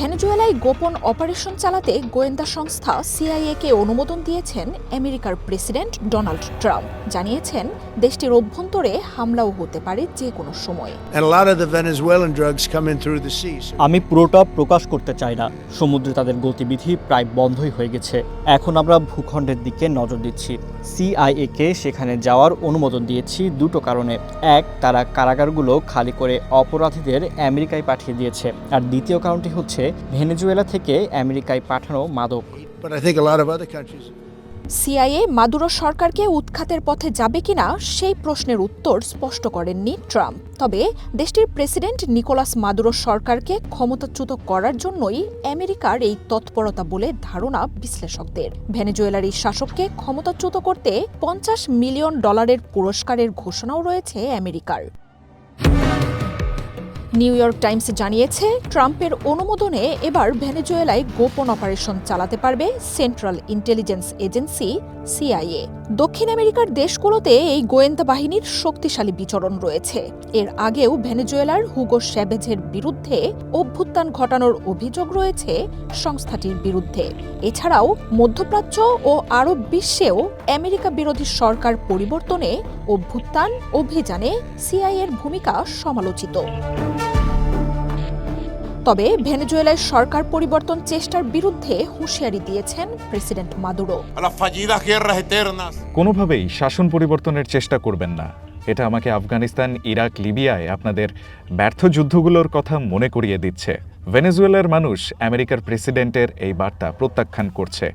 ভেনেজুয়েলায় গোপন অপারেশন চালাতে গোয়েন্দা সংস্থা সিআইএকে অনুমোদন দিয়েছেন আমেরিকার প্রেসিডেন্ট ডোনাল্ড ট্রাম্প। জানিয়েছেন দেশটির অভ্যন্তরে হামলাও হতে পারে যে কোনো সময় আমি পুরোটা প্রকাশ করতে চাই না। সমুদ্রে তাদের গতিবিধি প্রায় বন্ধই হয়ে গেছে। এখন আমরা ভূখণ্ডের দিকে নজর দিচ্ছি। সিআইএ কে সেখানে যাওয়ার অনুমোদন দিয়েছি দুটো কারণে। এক তারা কারাগারগুলো খালি করে অপরাধীদের আমেরিকায় পাঠিয়ে দিয়েছে। আর দ্বিতীয় কারণটি হচ্ছে ভেনেজুয়েলা থেকে আমেরিকায় পাঠানো মাদক. সিআইএ মাদুরো সরকারকে উৎখাতের পথে যাবে কিনা সেই প্রশ্নের উত্তর স্পষ্ট করেননি ট্রাম্প। তবে দেশটির প্রেসিডেন্ট নিকোলাস মাদুরো সরকারকে ক্ষমতাচ্যুত করার জন্যই আমেরিকার এই তৎপরতা বলে ধারণা বিশ্লেষকদের। ভেনেজুয়েলার এই শাসককে ক্ষমতাচ্যুত করতে পঞ্চাশ মিলিয়ন ডলারের পুরস্কারের ঘোষণাও রয়েছে আমেরিকার। নিউ ইয়র্ক টাইমস জানিয়েছে, ট্রাম্পের অনুমোদনে এবার ভেনেজুয়েলায় গোপন অপারেশন চালাতে পারবে সেন্ট্রাল ইন্টেলিজেন্স এজেন্সি, সিআইএ। দক্ষিণ আমেরিকার দেশগুলোতে এই গোয়েন্দা বাহিনীর শক্তিশালী বিচরণ রয়েছে। এর আগেও ভেনেজুয়েলার হুগো শ্যাবেজের বিরুদ্ধে অভ্যুত্থান ঘটানোর অভিযোগ রয়েছে সংস্থাটির বিরুদ্ধে। এছাড়াও মধ্যপ্রাচ্য ও আরব বিশ্বেও আমেরিকা বিরোধী সরকার পরিবর্তনে অভ্যুত্থান অভিযানে সিআইএর ভূমিকা সমালোচিত। তবে ভেনেজুয়েলায় সরকার পরিবর্তন চেষ্টার বিরুদ্ধে হুঁশিয়ারি দিয়েছেন প্রেসিডেন্ট মাদুরো. কোনোভাবেই শাসন পরিবর্তনের চেষ্টা করবেন না। এটা আমাকে আফগানিস্তান ইরাক লিবিয়ায় আপনাদের ব্যর্থ যুদ্ধগুলোর কথা মনে করিয়ে দিচ্ছে। ভেনেজুয়েলার মানুষ আমেরিকার প্রেসিডেন্টের এই বার্তা প্রত্যাখ্যান করছে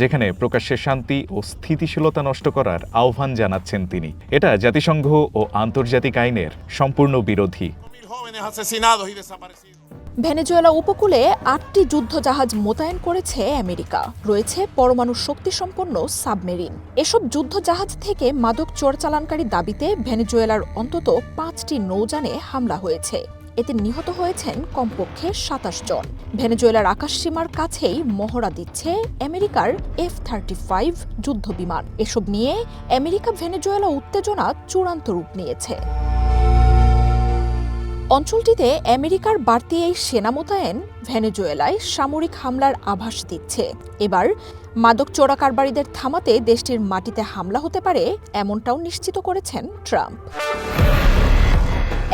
যেখানে প্রকাশ্যে শান্তি ও স্থিতিশীলতা নষ্ট করার আহ্বান জানাচ্ছেন তিনি। এটা জাতিসংঘ ও আন্তর্জাতিক আইনের সম্পূর্ণ বিরোধী। ভেনেজুয়েলা উপকূলে আটটি যুদ্ধজাহাজ মোতায়েন করেছে আমেরিকা। রয়েছে পরমাণু শক্তিসম্পন্ন সাবমেরিন। এসব যুদ্ধজাহাজ থেকে মাদক চোরচালানকারী দাবিতে ভেনেজুয়েলার অন্তত পাঁচটি নৌযানে হামলা হয়েছে। এতে নিহত হয়েছেন কমপক্ষে সাতাশ জন। ভেনেজুয়েলার আকাশসীমার কাছেই মহড়া দিচ্ছে আমেরিকার এফ থার্টি ফাইভ যুদ্ধবিমান। এসব নিয়ে আমেরিকা ভেনেজুয়েলা উত্তেজনা চূড়ান্ত রূপ নিয়েছে। অঞ্চলটিতে আমেরিকার বাড়তি এই সেনা মোতায়েন ভেনেজুয়েলায় সামরিক হামলার আভাস দিচ্ছে। এবার মাদক চোরা কারবারিদের থামাতে দেশটির মাটিতে হামলা হতে পারে এমনটাও নিশ্চিত করেছেন ট্রাম্প।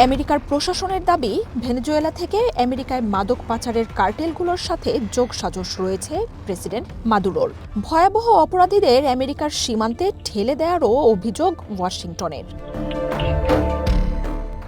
আমেরিকার প্রশাসনের দাবি, ভেনেজুয়েলা থেকে আমেরিকায় মাদক পাচারের কার্টেলগুলোর সাথে যোগসাজশ রয়েছে প্রেসিডেন্ট মাদুরোর। ভয়াবহ অপরাধীদের আমেরিকার সীমান্তে ঠেলে দেওয়ারও অভিযোগ ওয়াশিংটনের।